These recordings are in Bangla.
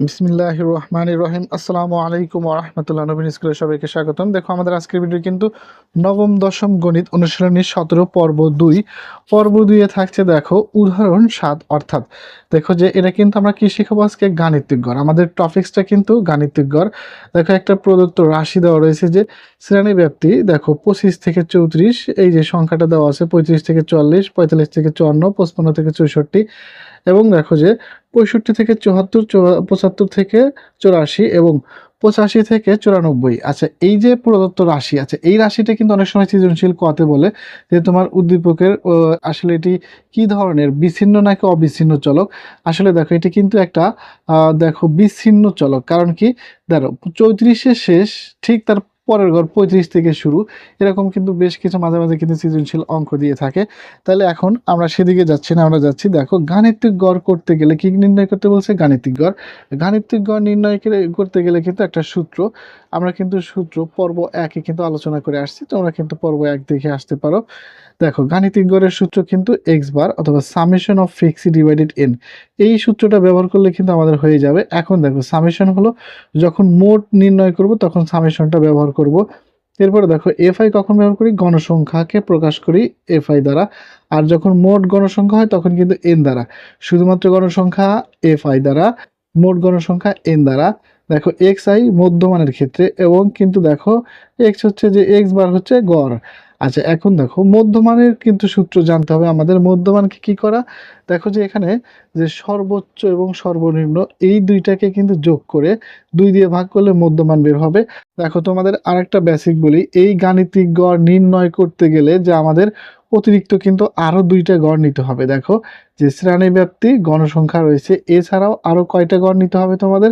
বিসমিল্লাহ রহমান রহিম আসসালামু আলাইকুম রহমতুল্লাহ নবীন স্কুলের সবাইকে স্বাগতম। দেখো, আমাদের আজকের ভিডিও কিন্তু নবম, দশম গণিত অনুশীলনী সতেরো, পর্ব দুই। পর্ব দুইয়ে থাকছে, দেখো, উদাহরণ সাত, অর্থাৎ দেখো যে এটা কিন্তু আমরা কি শিখাবো আজকে? গাণিতিক গড়। আমাদের টপিক্সটা কিন্তু গাণিতিক গড়। দেখো, একটা প্রদত্ত রাশি দেওয়া রয়েছে যে শ্রেণি ব্যাপ্তি দেখো, পঁচিশ থেকে চৌত্রিশ, এই যে সংখ্যাটা দেওয়া আছে, পঁয়ত্রিশ থেকে চল্লিশ পঁয়তাল্লিশ থেকে চুয়ান্ন, পঁচপন্ন থেকে চৌষট্টি এবং দেখো যে পঁয়ষট্টি থেকে চুয়াত্তর পঁচাত্তর থেকে চুরাশি এবং পঁচাশি থেকে চুরানব্বই। আচ্ছা এই যে প্রদত্ত রাশি আছে এই রাশিটা কিন্তু অনেক সময় সৃজনশীল কতে বলে যে তোমার উদ্দীপকের আসলে এটি কি ধরনের, বিচ্ছিন্ন নাকি অবিচ্ছিন্ন চলক? আসলে দেখো, এটি কিন্তু একটা দেখো বিচ্ছিন্ন চলক। কারণ কি? দেখো, চৌত্রিশের শেষ, ঠিক তার পরের ঘর পঁয়ত্রিশ থেকে শুরু। এরকম কিন্তু বেশ কিছু মাঝে মাঝে কিন্তু সৃজনশীল অঙ্ক দিয়ে থাকে। তাহলে এখন আমরা সেদিকে যাচ্ছি না, আমরা যাচ্ছি, দেখো, গাণিতিক গড় করতে গেলে কি নির্ণয় করতে বলছে? গাণিতিক গড়। গাণিতিক গড় নির্ণয় করে- করতে গেলে কিন্তু একটা সূত্র। আমরা কিন্তু সূত্র পর্ব একে কিন্তু আলোচনা করে আসছি, তোমরা কিন্তু পর্ব এক দেখে আসতে পারো। দেখো, গাণিতিক গড়ের সূত্র কিন্তু এক্স বার অথবা summation of fixi divided N এই সূত্রটা ব্যবহার করলে কিন্তু আমাদের হয়ে যাবে। এখন দেখো সামেশন হলো যখন মোট নির্ণয় করব, তখন সামেশনটা ব্যবহার করব। এরপরে দেখো এফআই কখন ব্যবহার করি? গণসংখ্যাকে প্রকাশ করি এফআই দ্বারা। আর যখন মোট গণসংখ্যা হয়, তখন কিন্তু এন দ্বারা। শুধুমাত্র গণসংখ্যা এফআই দ্বারা, মোট গণসংখ্যা এন দ্বারা। দেখো এক্স আই মধ্যমানের ক্ষেত্রে এবং কিন্তু দেখো এক্স হচ্ছে যে এক্স বার হচ্ছে গড়। আচ্ছা এখন দেখো, মধ্যমানের কিন্তু সূত্র জানতে হবে। আমাদের মধ্যমানকে কি করা? দেখো যে এখানে যে সর্বোচ্চ এবং সর্বনিম্ন, এই দুইটাকে কিন্তু যোগ করে দুই দিয়ে ভাগ করলে মধ্যমান বের হবে। দেখো, তোমাদের আরেকটা বেসিক বলি। এই গাণিতিক গড় নির্ণয় করতে গেলে যে আমাদের অতিরিক্ত কিন্তু আরও দুইটা গড় নিতে হবে। দেখো, যে শ্রেণি ব্যাপ্তি, গণসংখ্যা রয়েছে, এছাড়াও আরও কয়টা গড় নিতে হবে তোমাদের?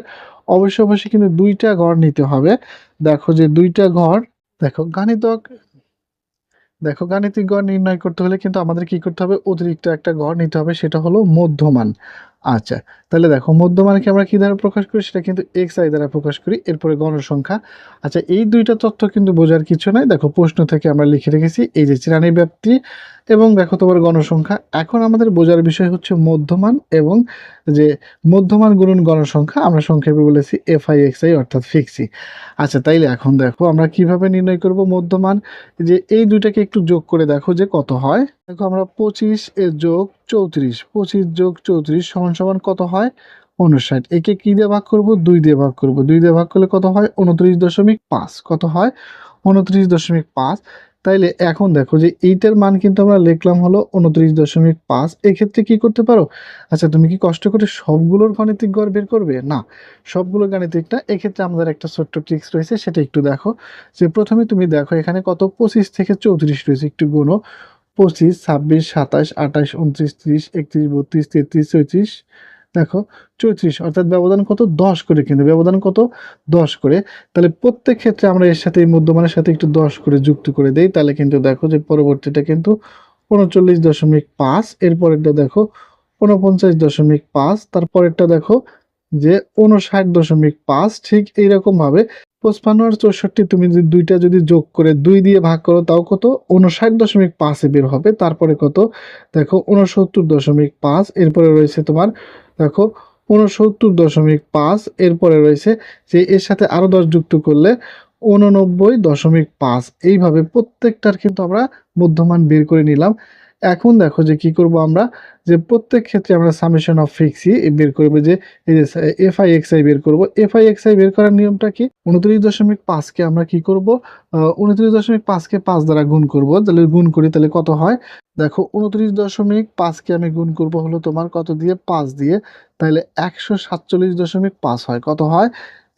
অবশ্য অবশ্যই কিন্তু দুইটা গড় নিতে হবে। দেখো যে দুইটা গড়, দেখো, গাণিতক দেখো, গাণিতিক গড় নির্ণয় করতে হলে কিন্তু আমাদের কি করতে হবে? অতিরিক্ত একটা গড় নিতে হবে, সেটা হলো মধ্যমান। আচ্ছা তাহলে দেখো, মধ্যমানকে আমরা কী দ্বারা প্রকাশ করি? সেটা কিন্তু এক্স আই দ্বারা প্রকাশ করি, এরপরে গণসংখ্যা আচ্ছা এই দুইটা তথ্য কিন্তু বোঝার কিছু নাই। দেখো, প্রশ্ন থেকে আমরা লিখে রেখেছি, এই যে চিরানি ব্যাপ্তি এবং দেখো তোমার গণসংখ্যা। এখন আমাদের বোঝার বিষয় হচ্ছে মধ্যমান এবং যে মধ্যমান গুণন গণসংখ্যা, আমরা সংক্ষেপে বলেছি এফ আই এক্স আই অর্থাৎ ফিক্সি আচ্ছা তাইলে এখন দেখো আমরা কীভাবে নির্ণয় করব মধ্যমান? যে এই দুইটাকে একটু যোগ করে দেখো যে কত হয়। দেখো আমরা পঁচিশ এর যোগ চৌত্রিশ, পঁচিশ যোগ চৌত্রিশ সমান সমান কত হয়? উনষাট একে কী দিয়ে ভাগ করব? দুই দিয়ে ভাগ করব। দুই দিয়ে ভাগ করলে কত হয়? উনত্রিশ দশমিক পাঁচ। কত হয়? উনত্রিশ দশমিক পাঁচ। তাইলে এখন দেখো যে এইটার মান কিন্তু আমরা লিখলাম হলো উনত্রিশ দশমিক পাঁচ। এক্ষেত্রে কি করতে পারো? আচ্ছা তুমি কি কষ্ট করে সবগুলোর গাণিতিক গড় বের করবে? না, সবগুলো গাণিতিক না। এক্ষেত্রে আমাদের একটা ছোট্ট ট্রিক্স রয়েছে, সেটা একটু দেখো। যে প্রথমে তুমি দেখো এখানে কত? পঁচিশ থেকে চৌত্রিশ রয়েছে, একটু গুণো পঁচিশ, ছাব্বিশ, সাতাশ, আঠাশ, উনত্রিশ, ত্রিশ, একত্রিশ, বত্রিশ, তেত্রিশ, চৌত্রিশ দেখো, চৌত্রিশ, অর্থাৎ ব্যবধান কত? দশ করে কিন্তু, ব্যবধান কত? দশ করে। তাহলে প্রত্যেক ক্ষেত্রে আমরা এর সাথে এই মধ্যমানের সাথে একটু দশ করে যুক্ত করে দেই, তাহলে কিন্তু দেখো যে পরবর্তীটা কিন্তু উনচল্লিশ দশমিক পাঁচ, এরপরেরটা দেখো উনপঞ্চাশ দশমিক পাঁচ, তারপরেরটা দেখো যে উনষাট দশমিক পাঁচ, ঠিক এইরকম ভাবে পঁচপান্ন আর চৌষট্টি, তুমি যদি দুইটা যদি যোগ করে দুই দিয়ে ভাগ করো, তাও কত? উনষাট দশমিক পাঁচে বের হবে। তারপরে কত? দেখো উনসত্তর দশমিক পাঁচ, এরপরে রয়েছে তোমার, দেখো উনসত্তর দশমিক পাঁচ, এরপরে রয়েছে যে এর সাথে আরও দশ যুক্ত করলে উননব্বই দশমিক পাঁচ। এইভাবে প্রত্যেকটার কিন্তু আমরা মধ্যমান বের করে নিলাম। এখন দেখো যে কি করব আমরা? যে প্রত্যেক ক্ষেত্রে আমরা সামেশন অফ ফিক্সি বের করব যে এই যে এফ আই এক্স আই বের করব। এফ আই এক্স আই বের করার নিয়মটা কি? উনত্রিশ দশমিক পাঁচকে আমরা কি করব? উনত্রিশ দশমিক পাঁচকে পাঁচ দ্বারা গুণ করব। তাহলে গুণ করি, তাহলে কত হয়? দেখো, উনত্রিশ দশমিক পাঁচকে আমি গুণ করব হলো তোমার কত দিয়ে? পাঁচ দিয়ে। তাহলে একশো সাতচল্লিশ দশমিক পাঁচ হয়। কত হয়?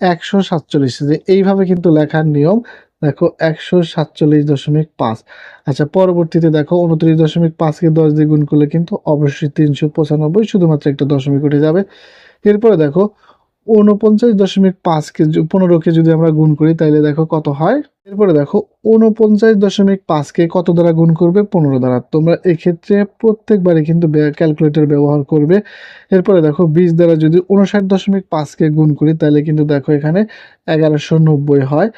একশো সাতচল্লিশ। যে এইভাবে কিন্তু লেখার নিয়ম দেখো, একশো সাতচল্লিশ দশমিক পাঁচ। আচ্ছা পরবর্তীতে দেখো, উনত্রিশ দশমিক পাঁচকে দশ দিয়ে গুণ করলে কিন্তু অবশ্যই তিনশো পঁচানব্বই, শুধুমাত্র একটা দশমিক উঠে যাবে। এরপরে দেখো উনপঞ্চাশ দশমিক পাঁচকে য- পনেরোকে যদি আমরা গুণ করি তাহলে দেখো কত হয়? এরপরে দেখো উনপঞ্চাশ দশমিক পাঁচকে কত দ্বারা গুণ করবে? পনেরো দ্বারা। তোমরা এক্ষেত্রে প্রত্যেকবারই কিন্তু ক্যালকুলেটর ব্যবহার করবে। এরপরে দেখো, বিশ দ্বারা যদি উনষাট দশমিক পাঁচকে গুণ করি তাহলে কিন্তু দেখো এখানে এগারোশো নব্বই হয়।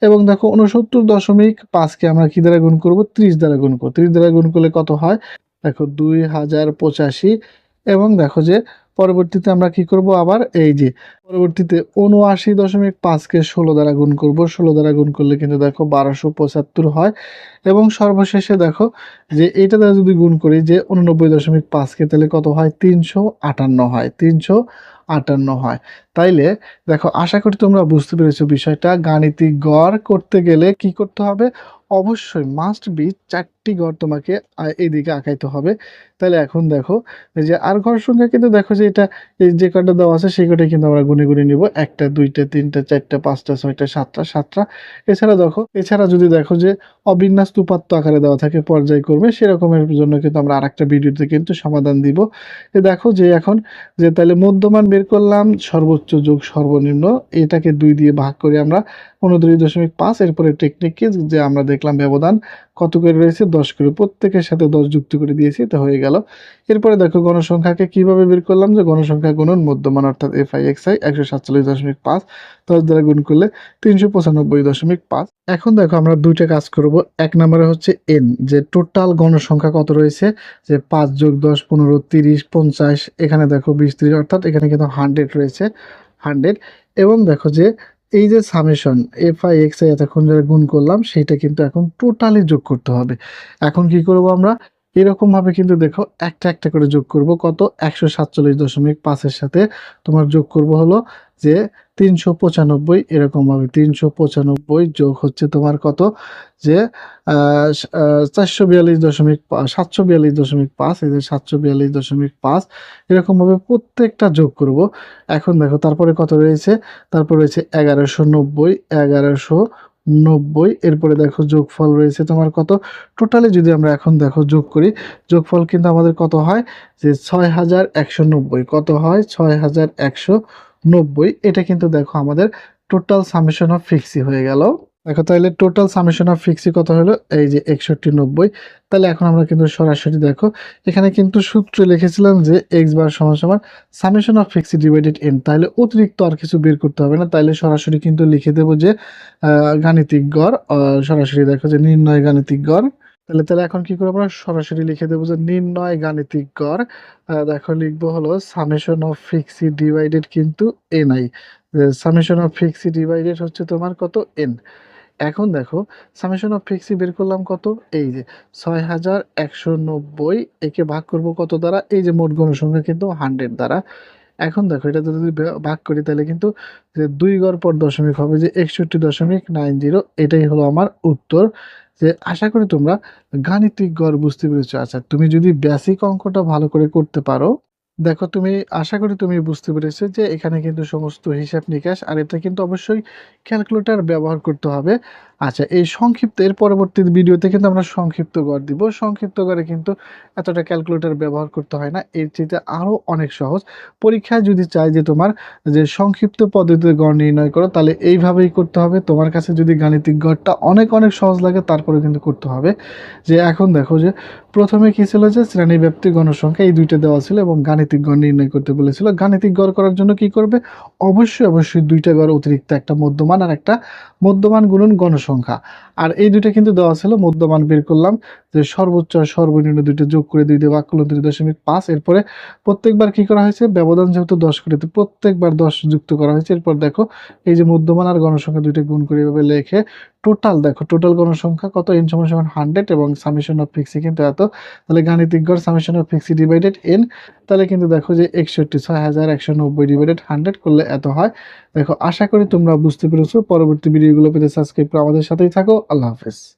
এবং দেখো উনসত্তর দশমিক পাঁচকে আমরা কি দ্বারা গুণ করব? ত্রিশ দ্বারা গুণ করব। ত্রিশ দ্বারা গুণ করলে কত হয়? দেখো, দুই হাজার পঁচাশি। এবং দেখো যে পরবর্তীতে আমরা কি করব? আবার এই যে পরবর্তীতে উনআশি দশমিক পাঁচকে ষোলো দ্বারা গুণ করব। ষোলো দ্বারা গুণ করলে কিন্তু দেখো বারোশো পঁচাত্তর হয়। এবং সর্বশেষে দেখো যে এটা দ্বারা যদি গুণ করি যে উননব্বই দশমিক পাঁচকে তাহলে কত হয়? তিনশো আটান্ন হয়। তিনশো আটান্ন হয়। তাইলে দেখো, আশা করি তোমরা বুঝতে পেরেছ বিষয়টা। গাণিতিক গড় করতে গেলে কি করতে হবে? অবশ্যই মাস্ট বি চারটি গড় তোমাকে আহ, এইদিকে আঁকাইতে হবে। তাহলে এখন দেখো যে আর ঘর সংখ্যা কিন্তু দেখো যে এটা যে কটা দেওয়া আছে সেই কটাই কিন্তু আমরা গুনে গুনে নিব। একটা দুইটা তিনটা চারটা পাঁচটা ছয়টা সাতটা সাতটা। এছাড়া দেখো এছাড়া যদি দেখো যে অবিন্যাস উপাত্ত আকারে দেওয়া থাকে পর্যায় করবে সেরকমের জন্য কিন্তু আমরা আরেকটা ভিডিওতে কিন্তু সমাধান দিব। দেখো যে এখন যে তাহলে মধ্যমান বের করলাম সর্বোচ্চ যোগ সর্বনিম্ন এটাকে দুই দিয়ে ভাগ করে আমরা উনত্রিশ দশমিক পাঁচ এরপরে টেকনিক যে আমরা দেখলাম ব্যবধান কত করে রয়েছে? দশ করে প্রত্যেকের সাথে দশ যুক্ত করে দিয়েছি তো হয়ে গেল। এরপরে দেখো গণসংখ্যাকে কীভাবে বের করলাম? যে গণসংখ্যা গুণন মধ্যমান অর্থাৎ এফ আই এক্স আই একশো সাতচল্লিশ দশমিক পাঁচ, দশ দ্বারা গুণ করলে তিনশো পঁচানব্বই দশমিক পাঁচ। এখন দেখো আমরা দুইটা কাজ করব। এক নম্বরে হচ্ছে এন যে টোটাল গণসংখ্যা কত রয়েছে? যে পাঁচ যোগ দশ, পনেরো, তিরিশ, পঞ্চাশ, এখানে দেখো বিশ, তিরিশ, অর্থাৎ এখানে কিন্তু হান্ড্রেড রয়েছে হান্ড্রেড এবং দেখো যে এই যে summation F I X I এতক্ষণ যারা গুণ করলাম, সেটা কিন্তু এখন টোটালি যোগ করতে হবে। এখন কি করব আমরা? এরকম ভাবে কিন্তু দেখো একটা একটা করে যোগ করব। কত? একশো সাতচল্লিশ দশমিক পাঁচের সাথে তোমার যোগ করব হলো যে তিনশো পঁচানব্বই। এরকম ভাবে তিনশো পঁচানব্বই যোগ হচ্ছে তোমার কত? যে চারশো বিয়াল্লিশ দশমিক সাতশো বিয়াল্লিশ দশমিক পাঁচ। এই যে সাতশো বিয়াল্লিশ দশমিক পাঁচ। এরকমভাবে প্রত্যেকটা যোগ করব। এখন দেখো তারপরে কত রয়েছে? তারপর রয়েছে এগারোশো নব্বই, এগারোশো নব্বই। এরপরে দেখো যোগফল রয়েছে তোমার কত? টোটালি যদি আমরা এখন দেখো যোগ করি, যোগফল কিন্তু আমাদের কত হয়? যে ছয় হাজার একশো নব্বই। কত হয়? ছয় হাজার একশো নব্বই। এটা কিন্তু দেখো আমাদের টোটাল সামেশন অফ ফিক্সি হয়ে গেল। দেখো তাহলে টোটাল সামেশন অফ ফিক্সি কত হলো? এই যে একষট্টি নব্বই। তাহলে এখন আমরা কিন্তু সরাসরি দেখো, এখানে কিন্তু সূত্র লিখেছিলাম যে এক্স বার সমান সমান summation of fixi divided N তাহলে অতিরিক্ত আর কিছু বের করতে হবে না, তাইলে সরাসরি কিন্তু লিখে দেবো যে গাণিতিক গড় সরাসরি দেখো যে নির্ণয় গাণিতিক গড়। তাহলে তাহলে এখন কি করব আমরা? সরাসরি লিখে দেবো যে নির্ণয় গাণিতিক গড়। দেখো, লিখব হলো সামেশন অফ ফিক্সি ডিভাইডেড কিন্তু N I summation of fixi divided হচ্ছে তোমার কত? এন এখন দেখো সামেশন অফ ফিক্সি বের করলাম কত? এই যে ছয় হাজার একশো নব্বই, একে ভাগ করব কত দ্বারা? এই যে মোট গণসংখ্যা কিন্তু হান্ড্রেড দ্বারা। এখন দেখো এটা যদি ভাগ করি তাহলে কিন্তু যে দুই গড় পর দশমিক হবে যে একষট্টি দশমিক নাইন জিরো এটাই হলো আমার উত্তর। যে আশা করি তোমরা গাণিতিক গড় বুঝতে পেরেছ। আচ্ছা তুমি যদি বেসিক অঙ্কটা ভালো করে করতে পারো দেখো তুমি, আশা করি তুমি বুঝতে পেরেছ যে এখানে কিন্তু সমস্ত হিসাব নিকাশ আর এটা কিন্তু অবশ্যই ক্যালকুলেটর ব্যবহার করতে হবে। আচ্ছা এই সংক্ষিপ্ত, এর পরবর্তী ভিডিওতে কিন্তু আমরা সংক্ষিপ্ত গড় দিব। সংক্ষিপ্ত গড়ে কিন্তু এতটা ক্যালকুলেটর ব্যবহার করতে হয় না, এর চেয়ে আরও অনেক সহজ। পরীক্ষায় যদি চাই যে তোমার যে সংক্ষিপ্ত পদ্ধতিতে গড় নির্ণয় করো, তাহলে এইভাবেই করতে হবে। তোমার কাছে যদি গাণিতিক গড়টা অনেক অনেক সহজ লাগে তারপরে কিন্তু করতে হবে। যে এখন দেখো যে প্রথমে কী ছিল যে শ্রেণি ব্যাপ্তি গণসংখ্যা, এই দুইটা দেওয়া ছিল এবং গাণিতিক গড় নির্ণয় করতে বলেছিল। গাণিতিক গড় করার জন্য কি করবে? অবশ্যই অবশ্যই দুইটা গড় অতিরিক্ত একটা মধ্যমান আর একটা মধ্যমান গুণন গণসংখ্যা। আর এই দুইটা কিন্তু দেওয়া ছিল, মধ্যমান বের করলাম, যে সর্বোচ্চ আর সর্বনিম্ন দুইটা যোগ করে দুই দিয়ে করল দুই দশমিক পাঁচ। এরপরে প্রত্যেকবার কি করা হয়েছে? ব্যবধান যেহেতু দশ করে, তো প্রত্যেকবার দশ যুক্ত করা হয়েছে। এরপর দেখো, এই যে মধ্যমান আর গণসংখ্যা দুইটা গুণ করে এভাবে লেখে টোটাল দেখো টোটাল গণসংখ্যা কত? এন সমান সমান হান্ড্রেড এবং সামিশন অফ ফিক্সি কিন্তু এত। তাহলে গাণিতিক গড় summation of fixi divided N তাহলে কিন্তু দেখো যে একষট্টি ছয় হাজার একশো নব্বই ডিভাইডেড হান্ড্রেড করলে এত হয়। দেখো, আশা করি তোমরা বুঝতে পেরেছ। পরবর্তী ভিডিওগুলো পেতে সাবস্ক্রাইব করে আমাদের সাথেই থাকো। আল্লাহ হাফেজ।